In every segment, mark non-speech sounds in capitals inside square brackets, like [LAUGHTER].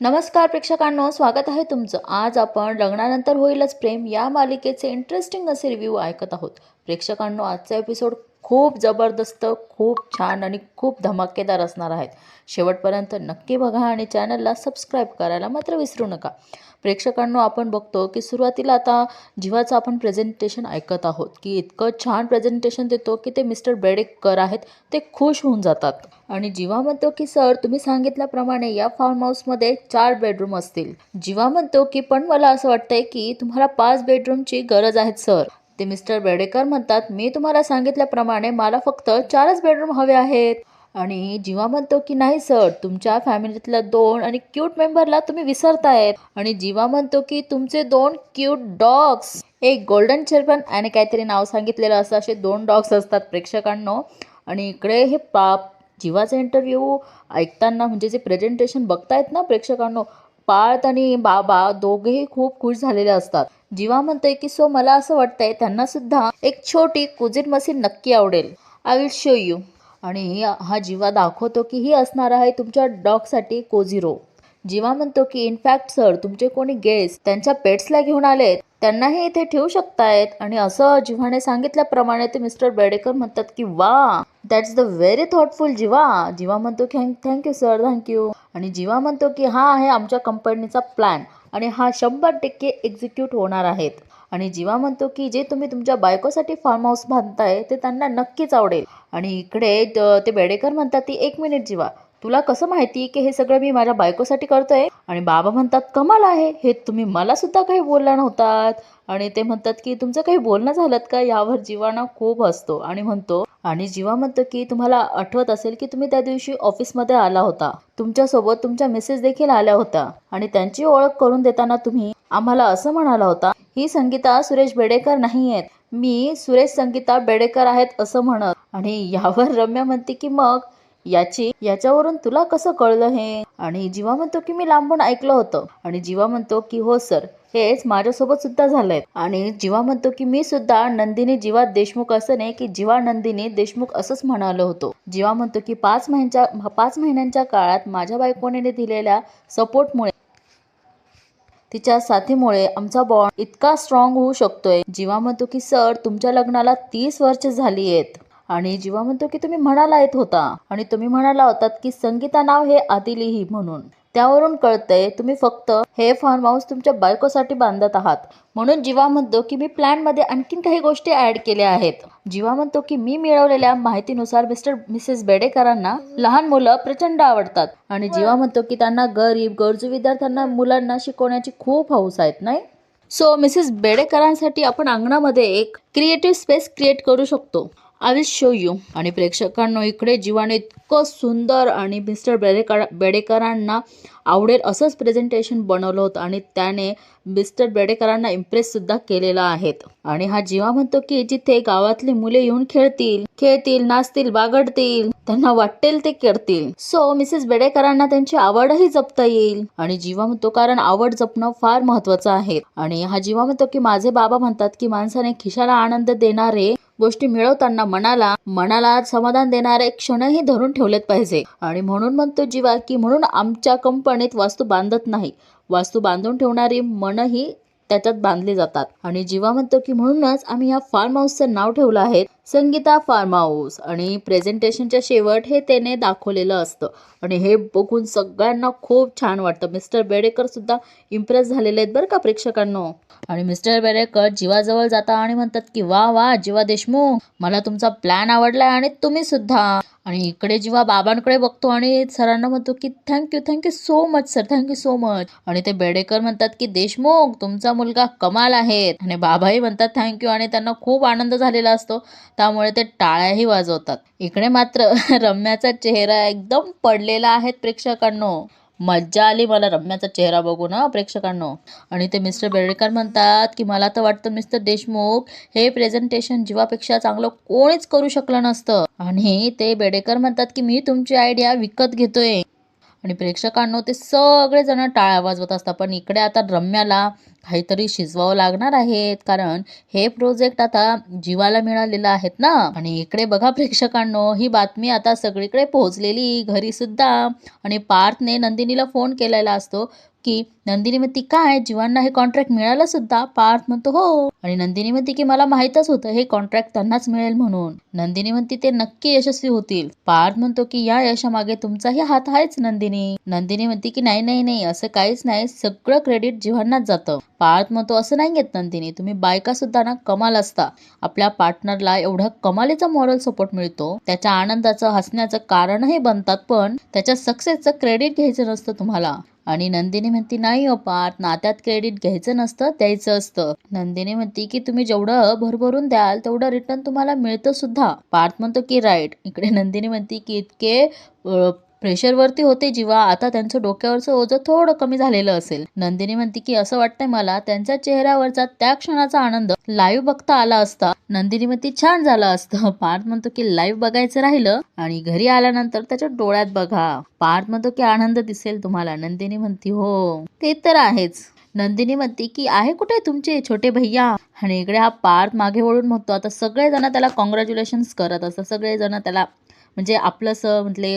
नमस्कार प्रेक्षकांनो स्वागत आहे तुमचं. आज आपण लग्नानंतर होईलच प्रेम या मालिकेचे इंटरेस्टिंग असे रिव्ह्यू ऐकत आहोत. प्रेक्षकांनो आजचा एपिसोड खूप जबरदस्त खूप छान आणि खूप धमाकेदार असणार आहेत. शेवटपर्यंत नक्की बघा आणि चॅनलला सबस्क्राईब करायला मात्र विसरू नका. प्रेक्षकांनो आपण बघतो की सुरुवातीला आता जीवाचं आपण प्रेझेंटेशन ऐकत आहोत की इतकं छान प्रेझेंटेशन देतो की ते मिस्टर बेडेकर आहेत ते खुश होऊन जातात. आणि जीवा म्हणतो की सर तुम्ही सांगितल्याप्रमाणे या फार्म हाऊसमध्ये चार बेडरूम असतील. जीवा म्हणतो की पण मला असं वाटतंय की तुम्हाला पाच बेडरूमची गरज आहे सर. ते मिस्टर बेडेकर म्हणतात मी तुम्हाला सांगितल्याप्रमाणे मला फक्त चारच बेडरूम हवे आहेत. आणि जीवा म्हणतो की नाही सर तुमच्या फॅमिलीतल्या दोन आणि क्यूट मेंबरला तुम्ही विसरतायत. आणि जीवा म्हणतो की तुमचे दोन क्यूट डॉग्स. एक गोल्डन चेरपन आणि काहीतरी नाव सांगितलेलं असं असे दोन डॉग्स असतात प्रेक्षकांनो. आणि इकडे हे पाप जीवाचा इंटरव्ह्यू ऐकताना म्हणजे जे प्रेझेंटेशन बघतायत ना प्रेक्षकांनो पार्थ आणि बाबा दोघेही खूप खुश झालेले असतात. जीवा म्हणतोय की सो मला असं वाटतंय त्यांना सुद्धा एक छोटी कुजिन मशीन नक्की आवडेल. आय विल शो यू आणि हा जीवा दाखवतो की ही असणार आहे तुमच्या डॉगसाठी कोझिरो. जीवा म्हणतो की इनफॅक्ट सर तुमचे कोणी गेस्ट त्यांच्या पेट्सला घेऊन आलेत. त्यांनाही इथे ठेवू शकतायत. आणि असं जीवाने सांगितल्याप्रमाणे ते मिस्टर बेडेकर म्हणतात की वा that's the very thoughtful Jeeva. Jeeva म्हणतो की थँक्यू सर थँक्यू आणि जीवा म्हणतो की हा आहे आमच्या कंपनीचा प्लॅन आणि हा शंभर टक्के एक्झिक्यूट होणार आहेत. आणि जीवा म्हणतो की जे तुम्ही तुमच्या बायकोसाठी फार्म हाऊस बांधताय ते त्यांना नक्कीच आवडेल. आणि इकडे ते बेडेकर म्हणतात ती एक मिनिट जीवा तुला कसं माहिती की हे सगळं मी माझ्या बायकोसाठी करतोय? आणि बाबा म्हणतात कमाल आहे. हे तुम्ही मला सुद्धा काही बोलला नव्हतात. आणि ते म्हणतात की तुमचं काही बोलणं झालं का? यावर जीवाना खूप असतो. आणि म्हणतो आणि जीवा म्हणतो की तुम्हाला आठवत असेल की तुम्ही त्या दिवशी ऑफिसमध्ये आला होता. तुमच्यासोबत तुमच्या मिसेस देखील आल्या होत्या. आणि त्यांची ओळख करून देताना तुम्ही आम्हाला असं म्हणाला होता ही संगीता सुरेश बेडेकर नाही आहेत. मी सुरेश संगीता बेडेकर आहेत असं म्हणत. आणि यावर रम्या म्हणते की मग याची याच्यावरून तुला कसं कळलं हे? आणि जीवा म्हणतो की मी लांबून ऐकलं होतं. आणि जीवा म्हणतो की हो सर. हेच माझ्यासोबत सुद्धा झालंय. आणि जीवा म्हणतो की मी सुद्धा नंदिनी जीवा देशमुख असं नाही की जीवा नंदिनी देशमुख असंच म्हणालो होतो. जीवा म्हणतो की पाच महिन्याच्या पाच महिन्यांच्या काळात माझ्या बायकोने दिलेल्या सपोर्टमुळे तिच्या साथीमुळे आमचा बॉन्ड इतका स्ट्रॉंग होऊ शकतोय. जीवा म्हणतो की सर तुमच्या लग्नाला तीस वर्ष झाली आहेत आणि जीवा म्हणतो की तुम्ही म्हणाला येत होता. आणि तुम्ही म्हणाला होतात की संगीता नाव हे आदिलीही लिही म्हणून. त्यावरून कळतंय तुम्ही फक्त हे फार्म हाऊस तुमच्या बायकोसाठी बांधत आहात. म्हणून जीवा म्हणतो की मी प्लॅनमध्ये आणखीन काही गोष्टी ऍड केल्या आहेत. जीवा म्हणतो की मी मिळवलेल्या माहितीनुसार मिस्टर मिसेस बेडेकरांना लहान मुलं प्रचंड आवडतात. आणि जीवा म्हणतो की त्यांना गरीब गरजू विद्यार्थ्यांना मुलांना शिकवण्याची खूप हौस आहेत नाही? सो मिसेस बेडेकरांसाठी आपण अंगणामध्ये एक क्रिएटिव्ह स्पेस क्रिएट करू शकतो. आय विल शो यू आणि प्रेक्षकांनो इकडे जीवाने इतकं सुंदर आणि मिस्टर बेडेकर बेडेकरांना आवडेल असंच प्रेझेंटेशन बनवलं होतं आणि त्याने मिस्टर बेडेकरांना इम्प्रेससुद्धा केलेला आहेत. आणि हा जीवा म्हणतो की जिथे गावातली मुले येऊन खेळतील खेळतील नाचतील बागडतील त्यांना वाटेल ते करतील. सो मिसेस बेडेकरांना त्यांची आवडही जपता येईल. आणि जीवा म्हणतो कारण आवड जपणं फार महत्वाचं आहे. आणि हा जीवा म्हणतो की माझे बाबा म्हणतात की माणसाने खिशाला आनंद देणारे गोष्टी मिळवताना मनाला मनाला समाधान देणारे क्षणही धरून ठेवलेत पाहिजे. आणि म्हणून म्हणतो जीवा की म्हणून आमच्या कंपनीत वास्तू बांधत नाही. वास्तू बांधून ठेवणारी मनही त्याच्यात बांधले जातात. आणि जीवा म्हणतो की म्हणूनच आम्ही या फार्म हाऊसचं नाव ठेवलं आहे. संगीता फार्म हाऊस आणि प्रेझेंटेशनच्या शेवट हे त्याने दाखवलेलं असतं. आणि हे बघून सगळ्यांना खूप छान वाटतं. मिस्टर बेडेकर सुद्धा इम्प्रेस झालेले आहेत बरं का प्रेक्षकांनो? आणि मिस्टर बेडेकर जीवाजवळ जाता आणि म्हणतात की वा वा जीवा देशमुख मला तुमचा प्लॅन आवडलाय आणि तुम्ही सुद्धा. आणि इकडे जेव्हा बाबांकडे बघतो आणि सरांना म्हणतो की thank you thank you so much sir thank you so much आणि ते बेडेकर म्हणतात की देशमुख तुमचा मुलगा कमाल आहे. आणि बाबाही म्हणतात थँक्यू आणि त्यांना खूप आनंद झालेला असतो. त्यामुळे ते टाळ्याही वाजवतात. इकडे मात्र [LAUGHS] रम्याचा चेहरा एकदम पडलेला आहे प्रेक्षकांनो. मज्जा आली मला रम्याचा चेहरा बघून ना प्रेक्षकांनो. आणि ते मिस्टर बेडेकर म्हणतात की मला तर वाटतं मिस्टर देशमुख हे प्रेझेंटेशन जीवापेक्षा चांगलं कोणीच करू शकलं नसतं. आणि ते बेडेकर म्हणतात की मी तुमची आयडिया विकत घेतोय. आणि प्रेक्षकांनो ते सगळेजण टाळ्या वाजवत असतात. पण इकडे आता रम्याला काहीतरी शिजवावं लागणार आहेत. कारण हे प्रोजेक्ट आता जीवाला मिळालेलं आहेत ना. आणि इकडे बघा प्रेक्षकांनो ही बातमी आता सगळीकडे पोहोचलेली घरी सुद्धा. आणि पार्थने नंदिनीला फोन केलेला असतो की नंदिनी म्हणती काय? जीवांना हे कॉन्ट्रॅक्ट मिळालं सुद्धा? पार्थ म्हणतो हो. आणि नंदिनी म्हणते की मला माहितच होतं हे कॉन्ट्रॅक्ट त्यांनाच मिळेल म्हणून. नंदिनी म्हणती ते नक्की यशस्वी होतील. पार्थ म्हणतो की या यशामागे तुमचाही हात आहेच नंदिनी. नंदिनी म्हणते की नाही नाही नाही असं काहीच नाही. सगळं क्रेडिट जीवांनाच जातं. पार्थ म्हणतो असं नाही घेत नंदिनी. तुम्ही बायका सुद्धा ना कमाल असता. आपल्या पार्टनरला एवढा कमालीचा मॉरल सपोर्ट मिळतो. त्याच्या आनंदाचं हसण्याचं कारणही बनतात पण त्याच्या सक्सेसचं क्रेडिट घ्यायचं नसतं तुम्हाला. आणि नंदिनी म्हणती नाही हो नात्यात क्रेडिट घ्यायचं नसतं द्यायचं असतं. नंदिनी म्हणती की तुम्ही जेवढं भरभरून द्याल तेवढं रिटर्न तुम्हाला मिळतं सुद्धा. पार्थ म्हणतो की राईट इकडे नंदिनी म्हणती की इतके प्रेशरवरती होते जीवा. आता त्यांचं डोक्यावरचं ओझं थोडं कमी झालेलं असेल. नंदिनी म्हणते की असं वाटतंय मला त्यांच्या चेहऱ्यावरचा त्या क्षणाचा आनंद लाईव्ह बघता आला असता. नंदिनी म्हणते छान झालं असतं. पार्थ म्हणतो की लाईव्ह बघायचं राहिलं आणि घरी आल्यानंतर त्याच्या डोळ्यात बघा. पार्थ म्हणतो की आनंद दिसेल तुम्हाला. नंदिनी म्हणती हो ते तर आहेच. नंदिनी म्हणते की आहे कुठे तुमचे छोटे भैया? आणि इकडे हा पार्थ मागे वळून म्हणतो आता सगळेजण त्याला कॉंग्रॅच्युलेशन्स करत असतात. सगळेजण त्याला म्हणजे आपलंसं म्हटले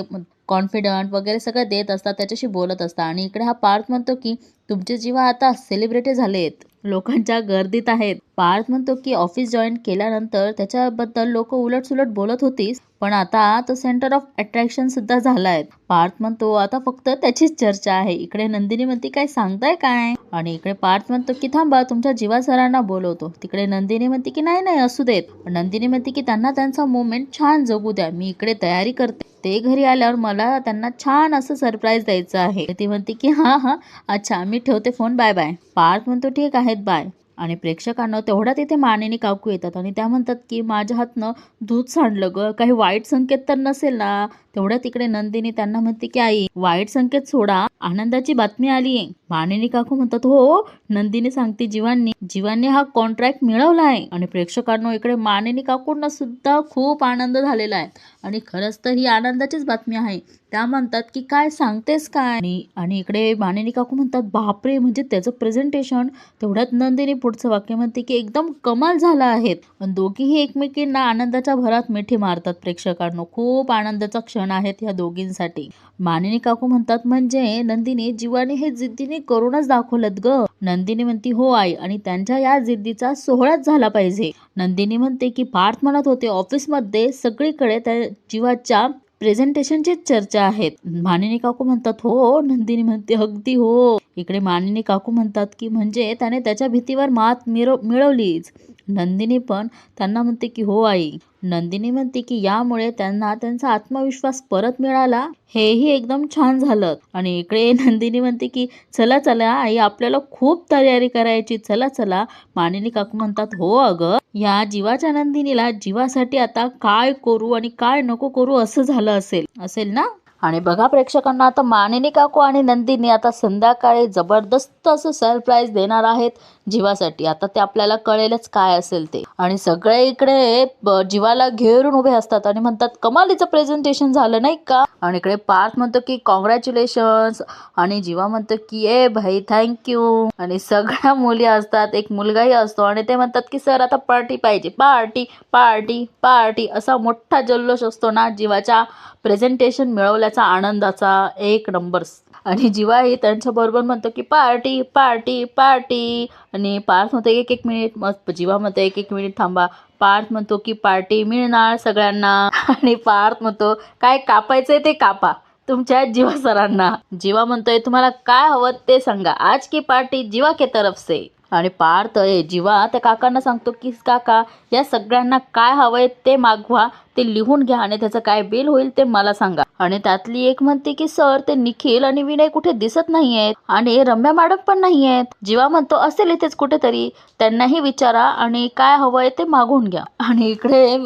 कॉन्फिडंट वगैरे सगळं देत असतात त्याच्याशी बोलत असतात. आणि इकडे हा पार्थ म्हणतो की तुमचे जीवा आता सेलिब्रिटी झालेत. लोकांच्या गर्दीत आहेत. पार्थ म्हणतो की ऑफिस जॉईन केल्यानंतर त्याच्याबद्दल लोक उलट सुलट बोलत होतीस पण आता तो सेंटर ऑफ अट्रॅक्शन सुद्धा झालाय. पार्थ म्हणतो आता फक्त त्याचीच चर्चा आहे. इकडे नंदिनी म्हणते काय सांगताय काय? आणि इकडे पार्थ म्हणतो की थांबा तुमच्या जीवा सरांना बोलवतो. तिकडे नंदिनी म्हणते की नाही नाही असू देत. नंदिनी म्हणते की त्यांना त्यांचा मुवमेंट छान जगू द्या. मी इकडे तयारी करते. ते घरी आल्यावर मला त्यांना छान असं सरप्राईज द्यायचं आहे. ती म्हणते की हा हा. अच्छा मी ठेवते फोन बाय बाय पार्थ म्हणतो ठीक आहेत बाय आणि प्रेक्षकांना तेवढ्या तिथे मानेनी काकू येतात आणि त्या म्हणतात की माझ्या हातनं दूध सांडलं ग. काही वाईट संकेत तर नसेल ना? तेवढ्या तिकडे नंदिनी त्यांना म्हणते की आई वाईट संकेत सोडा. आनंदाची बातमी आली मानिनी मानेनी काकू म्हणतात हो, हो नंदिनी सांगते जीवांनी जीवांनी हा कॉन्ट्रॅक्ट मिळवला आहे. आणि प्रेक्षकांनो इकडे मानेनी काकूंना सुद्धा खूप आनंद झालेला आहे. आणि खरंच तर ही आनंदाचीच बातमी आहे. त्या म्हणतात की काय सांगतेस काय? आणि आणि इकडे मानेनी काकू म्हणतात बापरे म्हणजे त्याचं प्रेझेंटेशन तेवढ्यात नंदिनी पुढचं वाक्य म्हणते की एकदम कमाल झाला आहेत दोघीही एकमेकींना आनंदाच्या भरात मिठी मारतात प्रेक्षकांनो. खूप आनंदाचा क्षण आहेत ह्या दोघींसाठी. मानिनी काकू म्हणतात म्हणजे नंदिनी जीवाने हे जिद्दीने करूनच दाखवलं ग. नंदिनी म्हणती हो आई आणि त्यांच्या या जिद्दीचा सोहळाच झाला पाहिजे. नंदिनी म्हणते की पार्थ म्हणत होते ऑफिसमध्ये सगळीकडे त्या जीवाच्या प्रेझेंटेशनची चर्चा आहेत. मानिनी काकू म्हणतात हो नंदिनी म्हणते अगदी हो. इकडे मानिनी काकू म्हणतात की म्हणजे त्याने त्याच्या भीतीवर मात मिरव मिळवलीच. नंदिनी पण त्यांना म्हणते की हो आई. नंदिनी म्हणते की यामुळे त्यांना त्यांचा आत्मविश्वास परत मिळाला. हेही एकदम छान झालं. आणि इकडे नंदिनी म्हणते की चला चला आई आपल्याला खूप तयारी करायची. चला चला. मानिनी काकू म्हणतात हो अगं या जीवाच्या नंदिनीला जीवासाठी आता काय करू आणि काय नको करू असं झालं असेल. असेल ना? आणि बघा प्रेक्षकांना आता मानिनी काकू आणि नंदिनी आता संध्याकाळी जबरदस्त असं सरप्राईज देणार आहेत. जीवासाठी. आता ते आपल्याला कळेलच काय असेल ते. आणि सगळे इकडे जीवाला घेरून उभे असतात आणि म्हणतात कमालीचं प्रेझेंटेशन झालं नाही का? आणि इकडे पार्थ म्हणतो की कॉंग्रॅच्युलेशन्स आणि जीवा म्हणतो की ए भाई थँक्यू आणि सगळ्या मुली असतात एक मुलगाही असतो आणि ते म्हणतात की सर आता पार्टी पाहिजे. पार्टी पार्टी पार्टी असा मोठा जल्लोष असतो ना जीवाच्या प्रेझेंटेशन मिळवल्याचा आनंदाचा एक नंबर आणि जीवाही त्यांच्याबरोबर म्हणतो की पार्टी पार्टी पार्टी. आणि पार्थ म्हणतो एक एक मिनिट मग जीवा म्हणतो एक एक मिनिट थांबा. पार्थ म्हणतो की पार्टी मिळणार सगळ्यांना. आणि पार्थ म्हणतो काय कापायचंय ते कापा तुमच्या जीवा सरांना. जीवा म्हणतोय तुम्हाला काय हवं ते सांगा. आज की पार्टी जीवा के तरफ से. आणि पार्थ ए जीवा त्या काकांना सांगतो की काका या सगळ्यांना काय हवंय ते मागवा. ते लिहून घ्या आणि त्याचं काय बिल होईल ते मला सांगा. आणि त्यातली एक म्हणते की सर ते निखिल आणि विनय कुठे दिसत नाहीयेत आणि रम्या मॅडम पण नाहीयेत. जीवा म्हणतो असेल इथेच कुठेतरी. त्यांनाही विचारा आणि काय हवंय ते मागून घ्या. आणि इकडे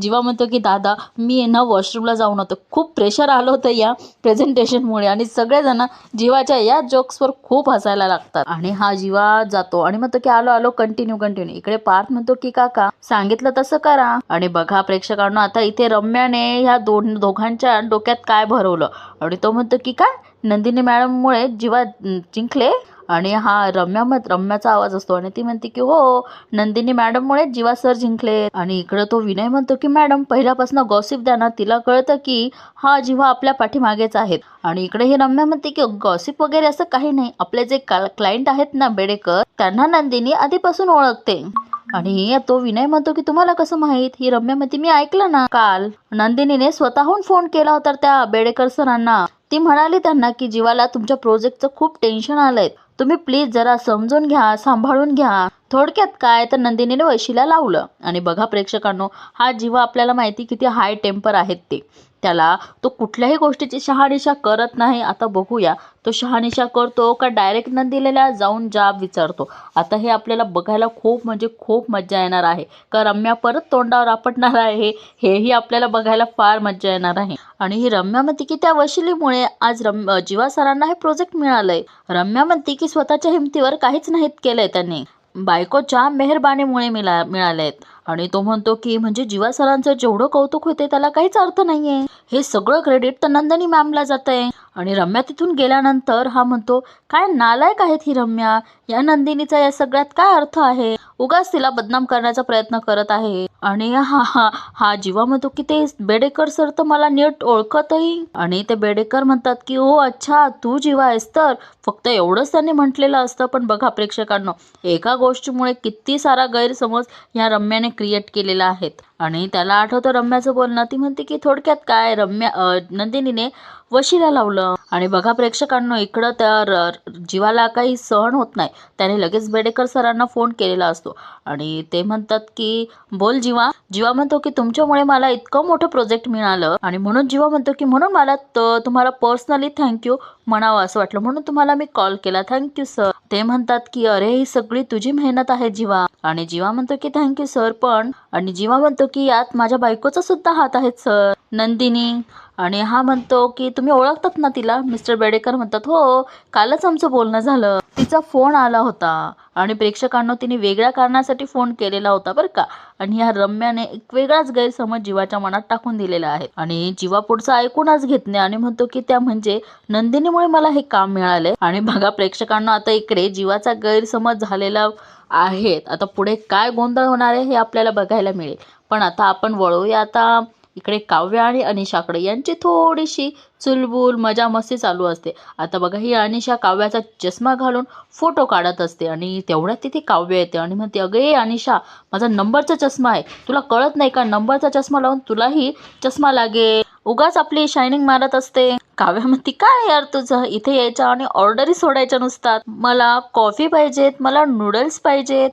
जीवा म्हणतो की दादा मी ना वॉशरूमला जाऊन होतो. खूप प्रेशर आलं होतं या प्रेझेंटेशनमुळे आणि सगळेजण जीवाच्या या जोक्सवर खूप हसायला लागतात. आणि हा जीवा जातो आणि म्हणतो की आलो आलो कंटिन्यू कंटिन्यू इकडे पार्थ म्हणतो की काका सांगितलं तसं करा. आणि बघा प्रेक्षकांना आता इथे रम्याने ह्या दोन दोघांच्या डोक्यात काय भरवलं? आणि तो म्हणतो की काय? नंदिनी मॅडममुळे जीवा जिंकले आणि हा रम्या मत रम्याचा आवाज असतो. आणि ती म्हणते की हो नंदिनी मॅडममुळे जीवा सर जिंकले. आणि इकडं तो विनय म्हणतो की मॅडम पहिल्यापासून गॉसिप द्या ना तिला कळतं की हा जीवा आपल्या पाठीमागेच आहेत आणि इकडे ही रम्या म्हणते की गॉसिप वगैरे असं काही नाही. आपले जे क्लायंट आहेत ना बेडेकर त्यांना नंदिनी आधीपासून ओळखते. आणि तो विनय म्हणतो की तुम्हाला कसं माहीत? ही रम्या म्हणते मी ऐकलं ना काल. नंदिनीने स्वतःहून फोन केला होता त्या बेडेकर सरांना. ती म्हणाली त्यांना की जीवाला तुमच्या प्रोजेक्टचं खूप टेन्शन आलंय. तुम्ही प्लीज जरा समजून घ्या सांभाळून घ्या. थोडक्यात काय तर नंदिनीने वैशीला लावलं. आणि बघा प्रेक्षकांनो हा जीवा आपल्याला माहिती किती हाय टेम्पर आहेत ते. त्याला तो कुठल्याही गोष्टीची शहानिशा करत नाही. आता बघूया. तो शहानिशा करतो का डायरेक्ट नंदिनीला जाऊन जाब विचारतो. आता हे आपल्याला बघायला खूप म्हणजे खूप मज्जा येणार आहे. का रम्या परत तोंडावर आपटणार आहे? हेही आपल्याला बघायला फार मज्जा येणार आहे. आणि ही रम्या म्हणते की त्या वशिलीमुळे आज रम जीवा सरांना हे प्रोजेक्ट मिळालंय. रम्या म्हणते की स्वतःच्या हिमतीवर काहीच नाहीत केलंय त्यांनी. बायकोच्या मेहरबानीमुळे मिळा मिळालेत. आणि तो म्हणतो की म्हणजे जीवा सरांचं जेवढं कौतुक होते त्याला काहीच अर्थ नाहीये. हे सगळं क्रेडिट तर नंदनी मॅमला जात आहे आणि रम्या तिथून गेल्यानंतर हा म्हणतो काय नालायक आहेत ही रम्या? या नंदिनीचा या सगळ्यात काय अर्थ आहे? उगाच तिला बदनाम करण्याचा प्रयत्न करत आहे. आणि हा हा हा जीवा म्हणतो की ते बेडेकर सर तर मला नीट ओळखतही. आणि ते बेडेकर म्हणतात की ओ अच्छा तू जीवा आहेस तर. फक्त एवढंच त्यांनी म्हटलेलं असतं. पण बघा प्रेक्षकांनो एका गोष्टीमुळे किती सारा गैरसमज या रम्याने क्रिएट केलेला आहेत. आणि त्याला आठवतं रम्याचं बोलणं. ती म्हणते की थोडक्यात काय? रम्या नंदिनीने वशीला लावलं. आणि बघा प्रेक्षकांना इकडं तर जीवाला काही सहन होत नाही. त्याने लगेच बेडेकर सरांना फोन केलेला असतो. आणि ते म्हणतात की बोल जीवा. जीवा म्हणतो की तुमच्यामुळे मला इतकं मोठं प्रोजेक्ट मिळालं. आणि म्हणून जीवा म्हणतो की म्हणून मला तुम्हाला पर्सनली थँक्यू म्हणावं असं वाटलं. म्हणून तुम्हाला मी कॉल. केला थँक्यू सर ते म्हणतात की अरे ही सगळी तुझी मेहनत आहे जीवा. आणि जीवा म्हणतो की थँक्यू सर पण. आणि जीवा म्हणतो की यात माझ्या बायकोचा सुद्धा हात आहेत सर नंदिनी आणि हा म्हणतो की तुम्ही ओळखतात ना तिला? मिस्टर बेडेकर म्हणतात हो कालच आमचं बोलणं झालं. तिचा फोन आला होता आणि प्रेक्षकांना तिने वेगळ्या कारणासाठी फोन केलेला होता बरं का. आणि ह्या रम्याने एक वेगळाच गैरसमज जीवाच्या मनात टाकून दिलेला आहे. आणि जीवा पुढचं ऐकूनच घेत नाही आणि म्हणतो की त्या म्हणजे नंदिनीमुळे मला हे काम मिळाले आणि बघा प्रेक्षकांना आता इकडे जीवाचा गैरसमज झालेला आहेत. आता पुढे काय गोंधळ होणार आहे हे आपल्याला बघायला मिळेल. पण आता आपण वळूया. आता इकडे काव्य आणि अनिशाकडे यांची थोडीशी चुलबुल मजा मस्ती चालू असते. आता बघा ही अनिशा काव्याचा चष्मा घालून फोटो काढत असते आणि तेवढ्यात तिथे काव्य येते आणि म्हणते अगे अनिशा माझा नंबरचा चष्मा आहे. तुला कळत नाही का नंबरचा चष्मा लावून तुलाही चष्मा लागेल. उगाच आपली शायनिंग मारत असते. काव्या म्हणते काय यार तुझं? इथे यायचं आणि ऑर्डरी सोडायच्या नुसतात. मला कॉफी पाहिजेत मला नूडल्स पाहिजेत.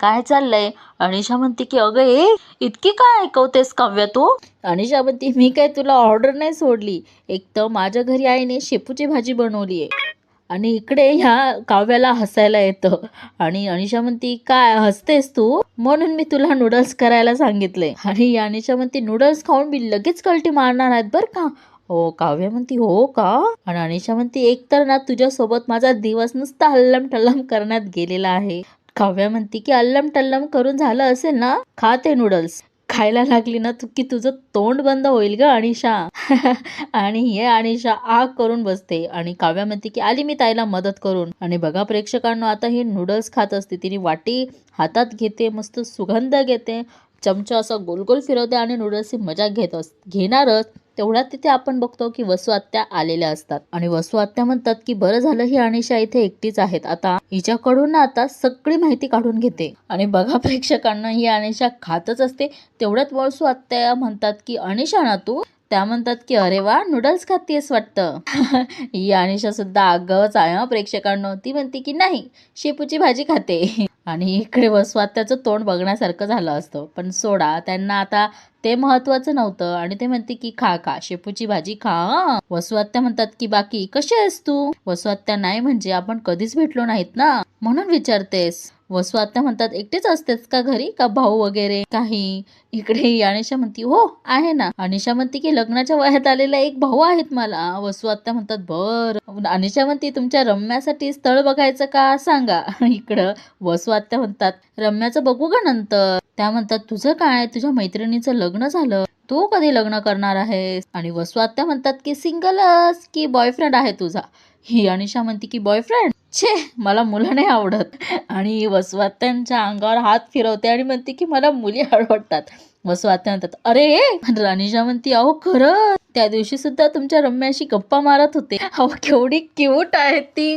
काय चाललंय? अनिशा म्हणते की अगं ए इतकी काय ऐकवतेस काव्य तू? अनिशा म्हणते मी काय तुला ऑर्डर नाही सोडली. एक तर माझ्या घरी आईने शेपूची भाजी बनवली आहे. आणि इकडे ह्या काव्याला हसायला येतं. आणि अनिशा म्हणती काय हसतेस तू? म्हणून मी तुला नूडल्स करायला सांगितले आणि अनिशा म्हणते नूडल्स खाऊन मी लगेच कल्टी मारणार आहेत बरं का? हो काव्य म्हणती हो का? आणि अनिशा म्हणती एक तर ना तुझ्यासोबत माझा दिवस नुसता हल्लम टल्लम करण्यात गेलेला आहे. काव्या म्हणते की अल्लम टल्लम करून झालं असेल ना खा ते नूडल्स खायला लागली ना तू की तुझं तोंड बंद होईल ग अनिशा. [LAUGHS] आणि हे अनिशा आग करून बसते आणि काव्या म्हणते की आली मी ताईला मदत करून. आणि बघा प्रेक्षकांना आता ही नूडल्स खात असते तिने वाटी हातात घेते मस्त सुगंध घेते चमचा असा गोल गोल फिरवते आणि नूडल्सची मजा घेत अस घेणारच. तेवढ्यात तिथे आपण बघतो की वसू आत्या आलेल्या असतात. आणि वसू आत्या म्हणतात की बरं झालं ही अनिशा इथे एकटीच आहेत. आता हिच्याकडून आता सगळी माहिती काढून घेते. आणि बघा प्रेक्षकांना ही अनिशा खातच असते. तेवढ्यात वसू आत्या म्हणतात की अनिशा ना तू त्या म्हणतात की अरे वा नूडल्स खातीयस वाटतं. [LAUGHS] ही अनिशा सुद्धा आगावच आहे प्रेक्षकांना ती म्हणते की नाही शेपूची भाजी खाते. [LAUGHS] आणि इकडे वसवात्याचं तोंड बघण्यासारखं झालं असतं. पण सोडा त्यांना आता ते महत्वाचं नव्हतं. आणि ते म्हणते की खा खा शेपूची भाजी खा. [LAUGHS] वसुआत्या म्हणतात की बाकी कशी आहेस तू? वसुआत्या नाही म्हणजे आपण कधीच भेटलो नाहीत ना. म्हणून विचारतेस. वसू आत्या म्हणतात एकटेच असतेस का घरी? का भाऊ वगैरे? काही? इकडे अनिशा म्हणती हो आहे ना. अनिशा म्हणते की लग्नाच्या वयात आलेला एक भाऊ आहेत मला. वसू आत्या म्हणतात बर. अनिशा म्हणते तुमच्या रम्यासाठी स्थळ बघायचं का? सांगा. इकडं वसू आत्या म्हणतात रम्याचं बघू का नंतर. त्या म्हणतात तुझं काय तुझ्या मैत्रिणीचं लग्न झालं. तू कधी लग्न करणार आहेस? आणि वसू आत्या म्हणतात की सिंगलच की बॉयफ्रेंड आहे तुझा. ही अनिशा म्हणते की बॉयफ्रेंड? छे मला मुलं नाही आवडत. आणि वसवात्यांच्या अंगावर हात फिरवते आणि म्हणते की मला मुली आवडतात. वसवात्या म्हणतात अरे राणीजा म्हणते अहो खरं त्या दिवशी सुद्धा तुमच्या रम्याशी गप्पा मारत होते. अहो केवढी क्यूट आहे ती.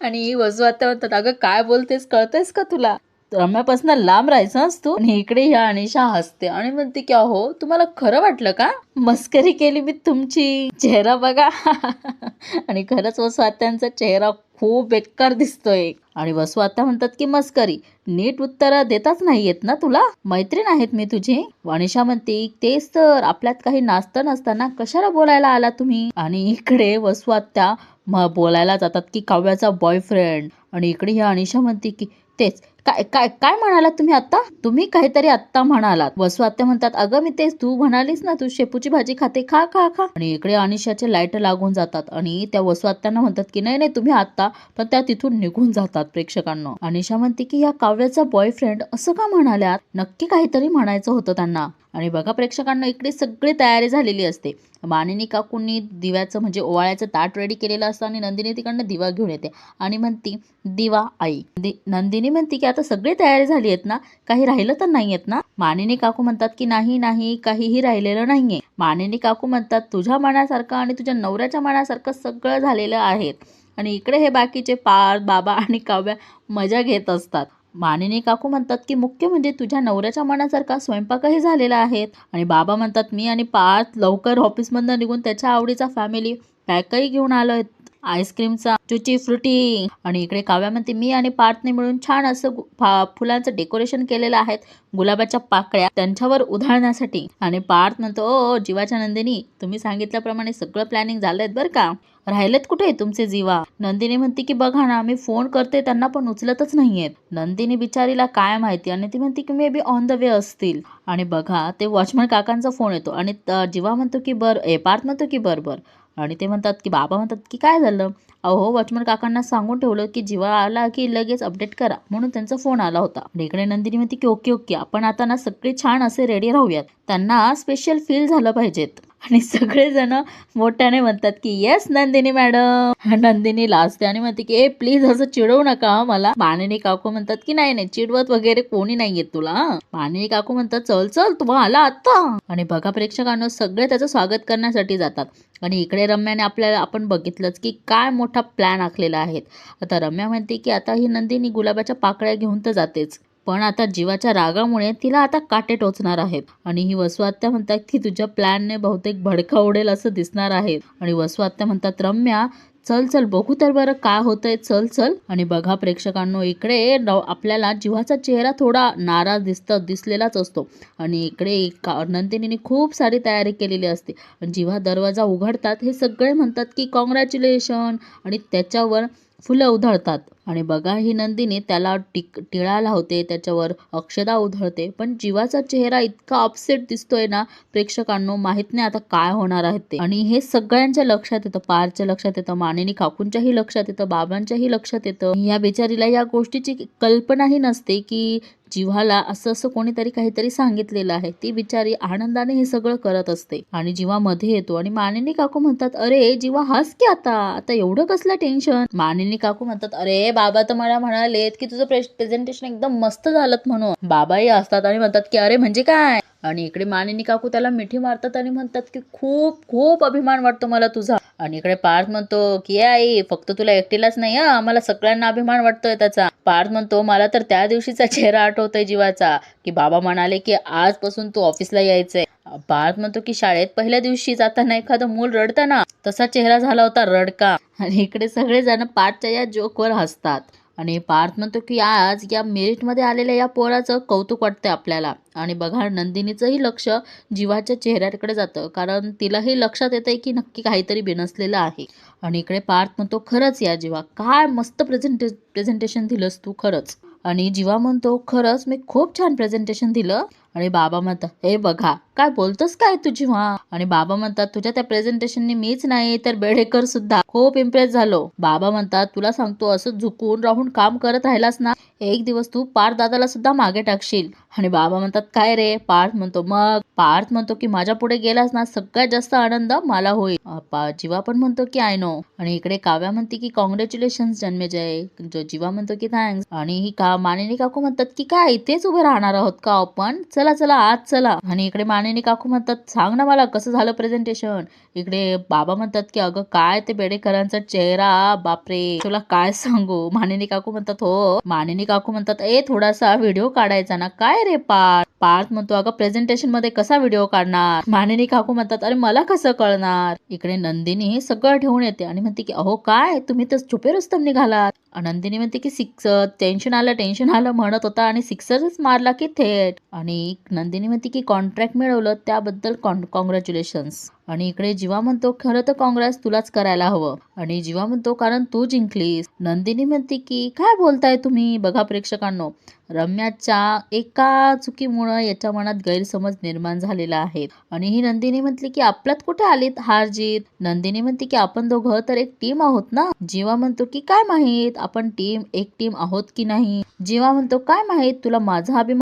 आणि वसवात्या म्हणतात अगं काय बोलतेस? कळतेस का तुला? रम्यापासून लांब राहायचं तू. आणि इकडे ह्या अनिशा हसते. आणि म्हणते की अहो तुम्हाला खरं वाटलं का? मस्करी केली मी तुमची. चेहरा बघा. [LAUGHS] आणि खरंच वसवात्यांचा चेहरा खूप बेकार दिसतोय. आणि वसू आता म्हणतात की मस्करी नीट उत्तर देताच नाहीयेत ना तुला? मैत्रीण आहेत मी तुझी. वनिषा म्हणते तेच तर. आपल्यात काही नाचतं नसताना कशाला बोलायला आला तुम्ही? आणि इकडे वसू आत्या बोलायला जातात की काव्याचा बॉयफ्रेंड आणि इकडे ह्या अनिशा म्हणते की तेच काय काय काय म्हणालात तुम्ही आता तुम्ही काहीतरी आत्ता म्हणालात. वसू आत्या म्हणतात अगं मी तेच तू म्हणालीस ना तू शेपूची भाजी खाते खा खा खा. आणि इकडे अनिशाचे लाइट लागून जातात आणि त्या वसू आत्यांना म्हणतात की नाही नाही तुम्ही आत्ता पण त्या तिथून निघून जातात प्रेक्षकांना. अनिशा म्हणते की या काव्याचा बॉयफ्रेंड असं का म्हणाल्यात? नक्की काहीतरी म्हणायचं होतं त्यांना. आणि बघा प्रेक्षकांना इकडे सगळी तयारी झालेली असते. मानिनी काकूंनी दिव्याचं म्हणजे ओवाळ्याचं ताट रेडी केलेलं असतं आणि नंदिनी तिकडनं दिवा घेऊन येते. आणि म्हणती दिवा आई. दि- नंदिनी म्हणते की आता सगळी तयारी झाली आहेत ना? काही राहिलं तर नाही आहेत ना? मानिनी काकू म्हणतात की नाही नाही काहीही राहिलेलं नाहीये. मानिनी काकू म्हणतात तुझ्या मनासारखं आणि तुझ्या नवऱ्याच्या मनासारखं सगळं झालेलं आहे. आणि इकडे हे बाकीचे पार्थ बाबा आणि काव्या मजा घेत असतात. मानिनी काकू म्हणतात की मुख्य म्हणजे तुझ्या नवऱ्याच्या मनासारखा स्वयंपाकही झालेला आहे. आणि बाबा म्हणतात मी आणि पार्थ लवकर ऑफिसमधनं निघून त्याच्या आवडीचा फॅमिली पॅकही घेऊन आलोय. आईस्क्रीमचा चुची फ्रुटी आणि इकडे काव्या म्हणते मी आणि पार्थने मिळून छान असं फुलांचं डेकोरेशन केलेलं आहे गुलाबाच्या पाकळ्या त्यांच्यावर उधळण्यासाठी. आणि पार्थ म्हणतो ओ जीवाच्या नंदिनी तुम्ही सांगितल्याप्रमाणे सगळं प्लॅनिंग झालंय बरं का? राहिलेत कुठे तुमचे जीवा? नंदिनी म्हणते की बघा ना मी फोन करते त्यांना पण उचलतच नाहीयेत. नंदिनी बिचारीला काय माहिती? आणि ती म्हणते की may be on the way असतील. आणि बघा ते वॉचमन काकांचा फोन येतो. आणि जीवा म्हणतो की बर ए पार्थ म्हणतो की बर बर. आणि ते म्हणतात की बाबा म्हणतात की काय झालं? अहो वॉचमन काकांना सांगून ठेवलं की जीवा आला की लगेच अपडेट करा म्हणून त्यांचा फोन आला होता. इकडे नंदिनी म्हणते की ओके ओके आपण आता ना सगळे छान असे रेडी राहूयात. त्यांना स्पेशल फील झालं पाहिजेत. आणि सगळेजण मोठ्याने म्हणतात की येस नंदिनी मॅडम. नंदिनी लाजते आणि म्हणते की ए प्लीज असं चिडवू नका मला मानिनी काकू म्हणतात की नाही नाही चिडवत वगैरे कोणी नाहीये तुला. मानिनी काकू म्हणतात चल चल तू आला आता. आणि बघा प्रेक्षकांनो सगळे त्याचं स्वागत करण्यासाठी जातात. आणि इकडे रम्याने आपल्याला आपण बघितलंच की काय मोठा प्लॅन आखलेला आहे. आता रम्या म्हणते की आता ही नंदिनी गुलाबाच्या पाकळ्या घेऊन तर जातेच. पण आता जीवाच्या रागामुळे तिला आता काटे टोचणार आहेत. आणि ही वसुआत्या म्हणतात की तुझ्या प्लॅनने बहुतेक भडका उडेल असं दिसणार आहे. आणि वसुआत्या म्हणतात रम्या चल चल बघू तर बरं काय होतंय चल चल. आणि बघा प्रेक्षकांनो इकडे न- आपल्याला जीवाचा चेहरा थोडा नाराज दिसत दिसलेलाच असतो. आणि इकडे का नंदिनीने खूप सारी तयारी केलेली असते. आणि जीवा दरवाजा उघडतात हे सगळे म्हणतात की कॉंग्रॅच्युलेशन आणि त्याच्यावर फुलं उधळतात. आणि बघा ही नंदिनी त्याला टिक टिळा लावते त्याच्यावर अक्षदा उधळते. पण जीवाचा चेहरा इतका अपसेट दिसतोय ना प्रेक्षकांनो माहीत नाही आता काय होणार आहे ते. आणि हे सगळ्यांच्या लक्षात येतं पारच्या लक्षात येतं मानेनी काकूंच्याही लक्षात येतं बाबांच्याही लक्षात येतं. या बिचारीला या गोष्टीची कल्पनाही नसते की जीवाला असं असं कोणीतरी काहीतरी सांगितलेलं आहे. ती बिचारी आनंदाने हे सगळं करत असते. आणि जीवा मध्ये येतो आणि मानिनी काकू म्हणतात अरे जीवा हस की आता? आता एवढं कसलं टेन्शन मानिनी काकू म्हणतात अरे बाबा तर मला म्हणालेत की तुझं प्रेझेंटेशन एकदम मस्त झालं म्हणून. बाबाही असतात आणि म्हणतात की अरे म्हणजे काय? आणि इकडे मानिनी काकू त्याला मिठी मारतात आणि म्हणतात की खूप खूप अभिमान वाटतो मला तुझा. आणि इकडे पार्थ म्हणतो की आई फक्त तुला एकटीलाच नाही हा? आम्हाला सगळ्यांना अभिमान वाटतोय त्याचा. पार्थ म्हणतो मला तर त्या दिवशीचा चेहरा आठवतोय जीवाचा. की बाबा म्हणाले की आजपासून तू ऑफिसला यायचंय. पार्थ म्हणतो की शाळेत पहिल्या दिवशी जाताना एखादं मूल रडताना तसा चेहरा झाला होता रडका. आणि इकडे सगळेजण पार्थच्या या जोकवर हसतात. आणि पार्थ म्हणतो की आज या मेरिटमध्ये आलेल्या या पोराचं कौतुक वाटतंय आपल्याला. आणि बघा नंदिनीचंही लक्ष जीवाच्या चेहऱ्याकडे जातं. कारण तिलाही लक्षात येतंय की नक्की काहीतरी बिनसलेलं आहे. आणि इकडे पार्थ म्हणतो खरंच या जीवा काय मस्त प्रेझेंटे प्रेझेंटेशन दिलंस तू खरंच. आणि जीवा म्हणतो खरंच मी खूप छान प्रेझेंटेशन दिलं. आणि बाबा म्हणतात हे बघा काय बोलतोस काय तुझी व्हा आणि बाबा म्हणतात तुझ्या त्या प्रेझेंटेशनने मीच नाही तर बेडेकर सुद्धा. खूप इम्प्रेस झालो. बाबा म्हणतात तुला सांगतो असं झुकून राहून काम करत राहिलास ना एक दिवस तू पार्थ दादाला सुद्धा मागे टाकशील. आणि बाबा म्हणतात काय रे? पार्थ म्हणतो मग? पार्थ म्हणतो की माझ्या पुढे गेलास ना सगळ्यात जास्त आनंद मला होईल. जीवा पण म्हणतो की आय नो. आणि इकडे काव्या म्हणते की कॉंग्रॅच्युलेशन जन्मेजय. जो जीवा म्हणतो की थँक्स आणि ही का मानिनी काकू म्हणतात की काय इथेच उभे राहणार आहोत का आपण? चला चला आज चला. आणि इकडे मानिनी काकू म्हणतात सांग ना मला कसं झालं प्रेझेंटेशन इकडे बाबा म्हणतात की अगं काय ते बेडेकरांचा चेहरा? बापरे तुला काय सांगू? मानिनी काकू म्हणतात हो. मानिनी काकू म्हणतात ए थोडासा व्हिडिओ काढायचा ना. काय रे पार्थ? पार्थ म्हणतो अगं प्रेझेंटेशनमध्ये कसा व्हिडिओ काढणार? मानिनी काकू म्हणतात अरे मला कसं कळणार? इकडे नंदिनी सगळं ठेवून येते आणि म्हणते की अहो काय? तुम्ही तर छुपे रुस्तम निघालात. आनंदीने म्हणते की सिक्स टेन्शन आलं टेन्शन आलं म्हणत होता आणि सिक्सरच मारला की थेट. आणि नंदिनी म्हणते की कॉन्ट्रॅक्ट मिळवलं त्याबद्दल कॉंग्रॅच्युलेशन्स आणि इकडे जीवा म्हणतो खरं तर काँग्रेस तुलाच करायला हवं. आणि जीवा म्हणतो कारण तू जिंकलीस. नंदिनी म्हणते की काय बोलताय तुम्ही? बघा प्रेक्षकांनो रम्याच्या एका चुकीमुळे याच्या मनात गैरसमज निर्माण झालेला आहे. आणि ही नंदिनी म्हटली की आपल्यात कुठे आलीत हार जीत? नंदिनी म्हणते की आपण दोघं तर एक टीम आहोत ना? जीवा म्हणतो की काय माहीत? आपण टीम एक टीम आहोत की नाही? जीवा म्हणतो काय माहीत? तुला माझा अभिमान